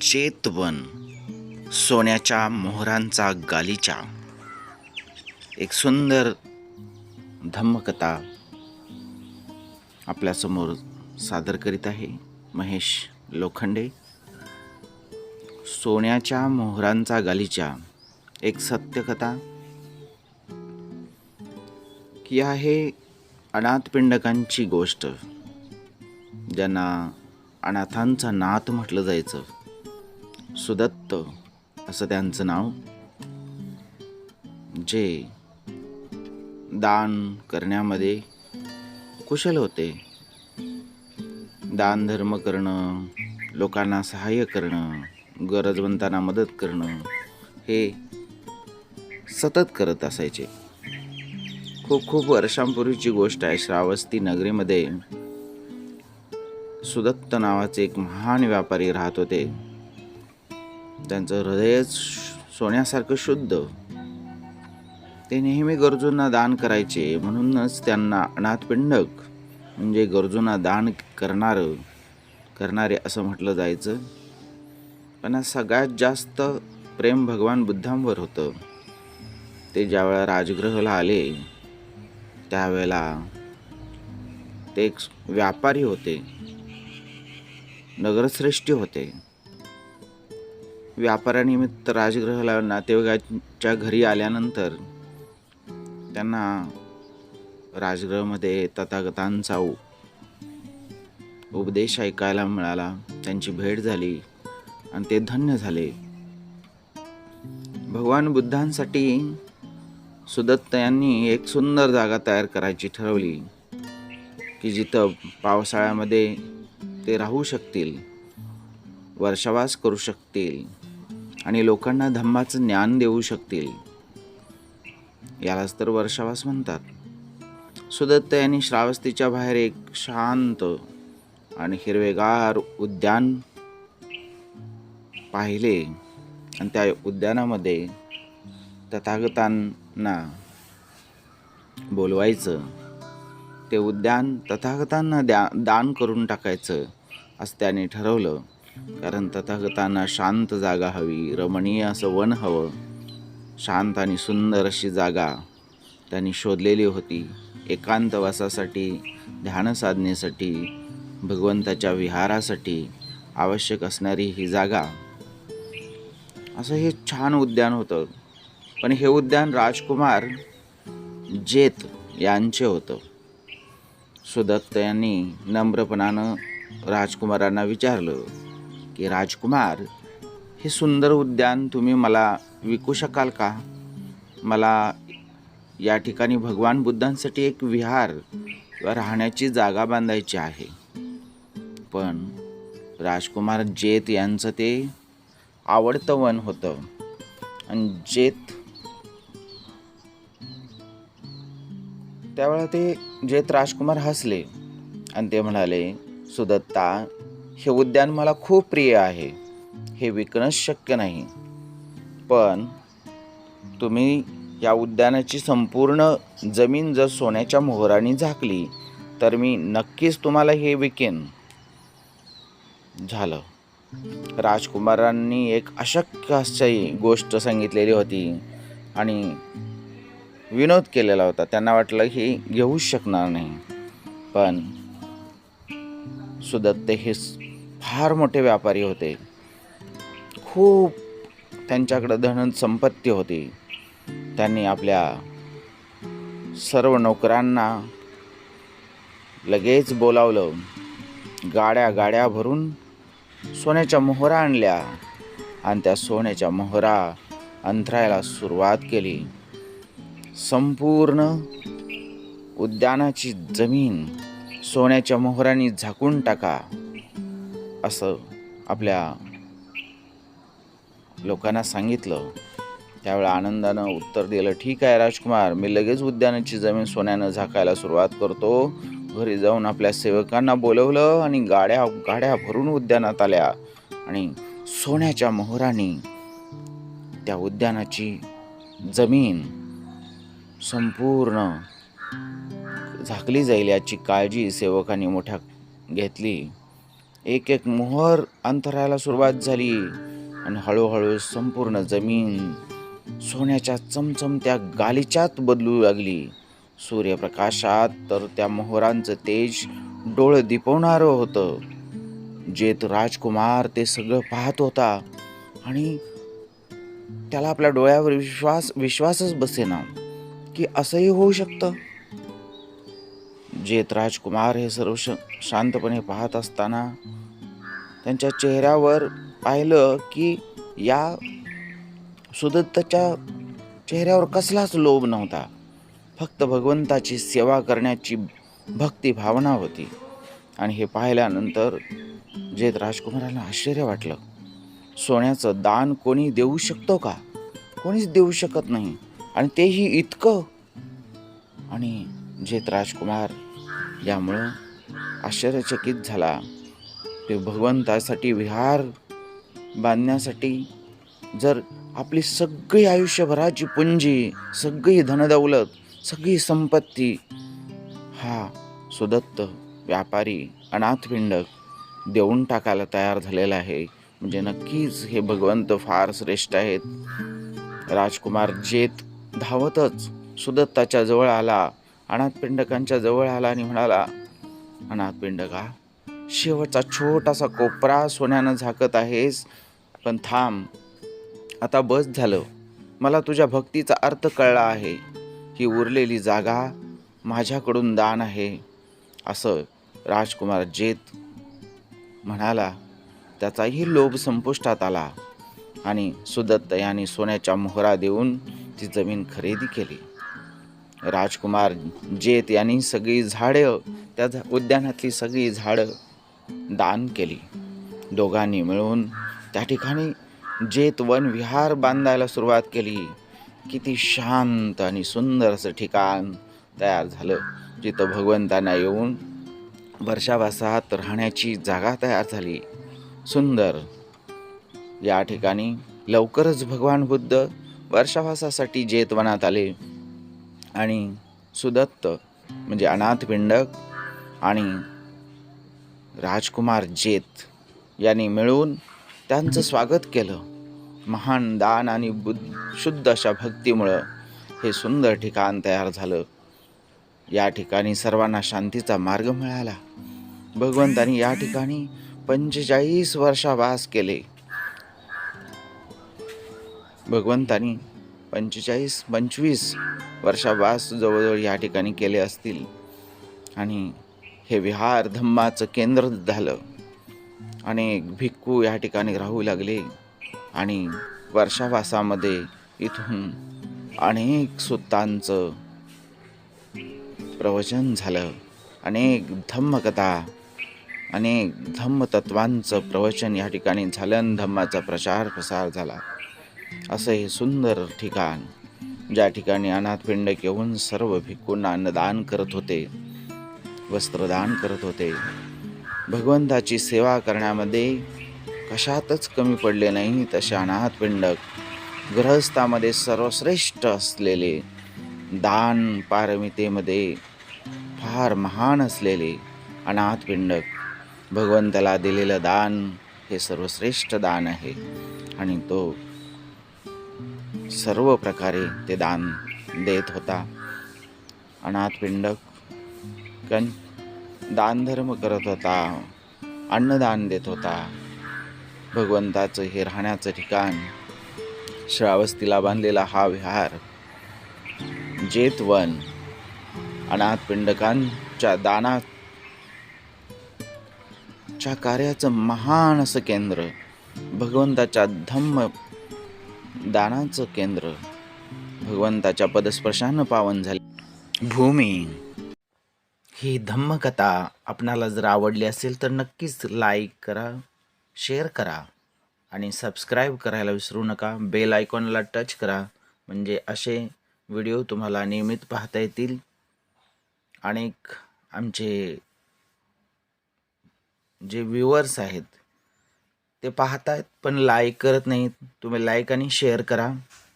चेतवन सोन्याच्या मोहरांचा गालीचा. एक सुंदर धम्मकथा आपल्यासमोर सादर करीत आहे महेश लोखंडे. सोन्याच्या मोहरांचा गालीचा एक सत्यकथा की आहे अनाथपिंडकांची गोष्ट. ज्यांना अनाथांचा नाथ म्हटलं जायचं. सुदत्त असं त्यांचं नाव. जे दान करण्यामध्ये कुशल होते. दान धर्म करणं लोकांना सहाय्य करणं गरजवंतांना मदत करणं हे सतत करत असायचे. खूप खूप वर्षांपूर्वीची गोष्ट आहे श्रावस्ती नगरीमध्ये सुदत्त नावाचे एक महान व्यापारी राहत होते. त्यांचं हृदयच सोन्यासारखं शुद्ध. ते नेहमी गरजूंना दान करायचे म्हणूनच त्यांना अनाथपिंडक म्हणजे गरजूंना दान करणारं करणारे असं म्हटलं जायचं. पण सगळ्यात जास्त प्रेम भगवान बुद्धांवर होतं. ते ज्यावेळेला राजगृहाला आले त्यावेळेला ते एक व्यापारी होते. नगरश्रेष्ठी होते. व्यापारानिमित्त राजगृहाला नातेवाईकाच्या घरी आल्यानंतर त्यांना राजगृहामध्ये तथागतांचा उपदेश ऐकायला मिळाला. त्यांची भेट झाली आणि ते धन्य झाले. भगवान बुद्धांसाठी सुदत्त यांनी एक सुंदर जागा तयार करायची ठरवली की जिथं पावसाळ्यामध्ये ते राहू शकतील वर्षावास करू शकतील. आणि लोकांना धम्माचं ज्ञान देऊ शकतील. यालाच तर वर्षावास म्हणतात. सुदत्त यांनी श्रावस्तीच्या बाहेर एक शांत आणि हिरवेगार उद्यान पाहिले. आणि त्या उद्यानामध्ये तथागतांना बोलवायचं. ते उद्यान तथागतांना द्या दान करून टाकायचं असं त्याने ठरवलं. कारण तथागतांना शांत जागा हवी. रमणीय असं वन हवं. शांत आणि सुंदर अशी जागा त्यांनी शोधलेली होती. एकांतवासासाठी ध्यान साधनेसाठी भगवंताच्या विहारासाठी आवश्यक असणारी ही जागा. असं हे छान उद्यान होतं. पण हे उद्यान राजकुमार जेत यांचे होतं. सुदत्त यांनी नम्रपणानं राजकुमारांना विचारलं. की राजकुमार हे सुंदर उद्यान तुम्ही मला विकू शकाल का? मला या ठिकाणी भगवान बुद्धांसाठी एक विहार राहण्याची जागा बांधायची आहे. पण राजकुमार जेत यांचं ते आवडतं वन होतं. आणि जेत त्यावेळेला ते जेत राजकुमार हसले. आणि ते म्हणाले सुदत्ता हे उद्यान मला खूप प्रिय आहे. हे विकणंच शक्य नाही. पण तुम्ही या उद्यानाची संपूर्ण जमीन जर सोन्याच्या मोहराने झाकली तर मी नक्कीच तुम्हाला हे विकेन. झालं. राजकुमारांनी एक अशक्य आश्चर्य गोष्ट सांगितलेली होती आणि विनोद केलेला होता. त्यांना वाटलं हे घेऊच शकणार नाही. पण सुदत्त हे फार मोठे व्यापारी होते. खूप त्यांच्याकडं धन संपत्ती होती. त्यांनी आपल्या सर्व नोकरांना लगेच बोलावलं. गाड्या गाड्या भरून सोन्याच्या मोहरा आणल्या आणि त्या सोन्याच्या मोहरा अंथरायला सुरुवात केली. संपूर्ण उद्यानाची जमीन सोन्याच्या मोहरांनी झाकून टाका. असं आपल्या लोकांना सांगितलं. त्यावेळेला आनंदानं उत्तर दिलं ठीक आहे राजकुमार मी लगेच उद्यानाची जमीन सोन्यानं झाकायला सुरुवात करतो. घरी जाऊन आपल्या सेवकांना बोलवलं आणि गाड्या गाड्या भरून उद्यानात आल्या. आणि सोन्याच्या मोहरांनी त्या उद्यानाची जमीन संपूर्ण झाकली जाईल याची काळजी सेवकांनी मोठ्या घेतली. एक एक मोहर अंतरायला सुरुवात झाली आणि हळूहळू संपूर्ण जमीन सोन्याच्या चमचमत्या गालिच्यात बदलू लागली. सूर्यप्रकाशात तर त्या मोहरांचं तेज डोळं दिपवणारं होतं. जेत राजकुमार ते सगळं पाहत होता आणि त्याला आपल्या डोळ्यावर विश्वास विश्वासच बसेना की असंही होऊ शकतं. जेत राजकुमार हे सर्व श शांतपणे पाहत असताना त्यांच्या चेहऱ्यावर पाहिलं की या सुदत्तच्या चेहऱ्यावर कसलाच लोभ नव्हता. फक्त भगवंताची सेवा करण्याची भक्ती भावना होती. आणि हे पाहिल्यानंतर जेत राजकुमाराला आश्चर्य वाटलं. सोन्याचं दान कोणी देऊ शकतो का? कोणीच देऊ शकत नाही. आणि तेही इतकं. आणि जेत राजकुमार यामुळं आश्चर्यचकित झाला. ते भगवंतासाठी विहार बांधण्यासाठी जर आपली सगळी आयुष्यभराची पुंजी सगळी धनदौलत सगळी संपत्ती हा सुदत्त व्यापारी अनाथपिंडक देऊन टाकायला तयार झालेला आहे. म्हणजे नक्कीच हे भगवंत फार श्रेष्ठ आहेत. राजकुमार जेत धावतच सुदत्ताच्या जवळ आला. अनाथपिंडकांच्या जवळ आला आणि म्हणाला अनाथपिंडका शेवटचा छोटासा कोपरा सोन्यानं झाकत आहेस पण थांब. आता बस झालं. मला तुझ्या भक्तीचा अर्थ कळला आहे. ही उरलेली जागा माझ्याकडून दान आहे. असं राजकुमार जेत म्हणाला. त्याचाही लोभ संपुष्टात आला आणि सुदत्त यांनी सोन्याच्या मोहरा देऊन ती जमीन खरेदी केली. राजकुमार जेत यांनी सगळी झाडं त्या झा- उद्यानातली सगळी झाडं दान केली. दोघांनी मिळून त्या ठिकाणी जेत वन विहार बांधायला सुरुवात केली. किती शांत आणि सुंदर असं ठिकाण तयार झालं जिथं भगवंतांना येऊन वर्षावासात राहण्याची जागा तयार झाली. सुंदर. या ठिकाणी लवकरच भगवान बुद्ध वर्षावासासाठी जेतवनात आले. आणि सुदत्त म्हणजे अनाथपिंडक आणि राजकुमार जेत यांनी मिळून त्यांचं स्वागत केलं. महान दान आणि बुद्ध शुद्ध अशा भक्तीमुळं हे सुंदर ठिकाण तयार झालं. या ठिकाणी सर्वांना शांतीचा मार्ग मिळाला. भगवंतानी या ठिकाणी पंचेचाळीस वर्षा वास केले. भगवंतानी पंचेचाळीस पंचवीस वर्षावास जवळजवळ या ठिकाणी केले असतील. आणि हे विहार धम्माचं केंद्र झालं. अनेक भिक्खू या ठिकाणी राहू लागले. आणि वर्षावासामध्ये इथून अनेक सुत्तांचं प्रवचन झालं. अनेक धम्मकथा अनेक धम्मतत्वांचं प्रवचन या ठिकाणी झालं आणि धम्माचा प्रचार प्रसार झाला. असं हे सुंदर ठिकाण ज्या ठिकाणी अनाथपिंड येऊन सर्व भिक्कूंना अन्नदान करत होते वस्त्रदान करत होते. भगवंताची सेवा करण्यामध्ये कशातच कमी पडले नाही तसे अनाथपिंडक गृहस्थामध्ये सर्वश्रेष्ठ असलेले दान पारमितेमध्ये फार महान असलेले अनाथपिंडक भगवंताला दिलेलं दान हे सर्वश्रेष्ठ दान आहे. आणि तो सर्व प्रकारे ते दान देत होता. अनाथपिंडक कन दानधर्म करत होता अन्नदान देत होता. भगवंताचं हे राहण्याचं ठिकाण श्रावस्तीला बांधलेला हा विहार जेतवन अनाथ पिंडकांच्या दानाच्या कार्याचं महान असं केंद्र भगवंताच्या धम्म दानाचं केंद्र. भगवंताच्या पदस्पर्शानं पावन झाले. भूमी. ही धम्मकथा आपणाला जर आवडली असेल तर नक्कीच लाईक करा शेअर करा आणि सबस्क्राईब करायला विसरू नका. बेल आयकॉनला टच करा. म्हणजे असे व्हिडिओ तुम्हाला नियमित पाहता येतील. अनेक आमचे जे व्ह्युअर्स आहेत ते पाहतायत पण लाईक करत नाहीत. तुम्ही लाईक आणि शेअर करा.